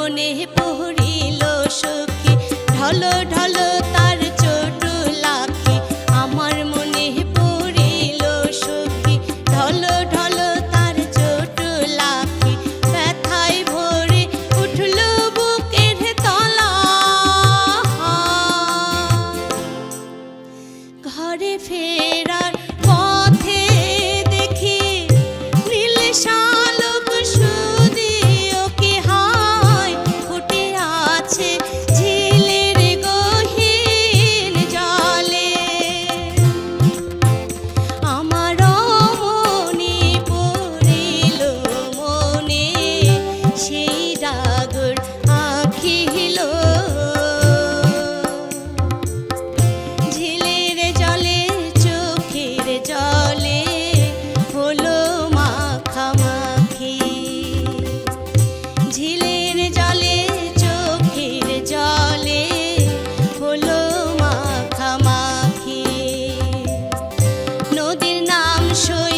মনে পড়িল সখী। ঢল ঢল তার চোট লাখি। আমার মনে পড়িল সখী। ঢল ঢল তার ছোট লাখি। ব্যথায় ভরে উঠল বুকের তলা। ঘরে ফের should.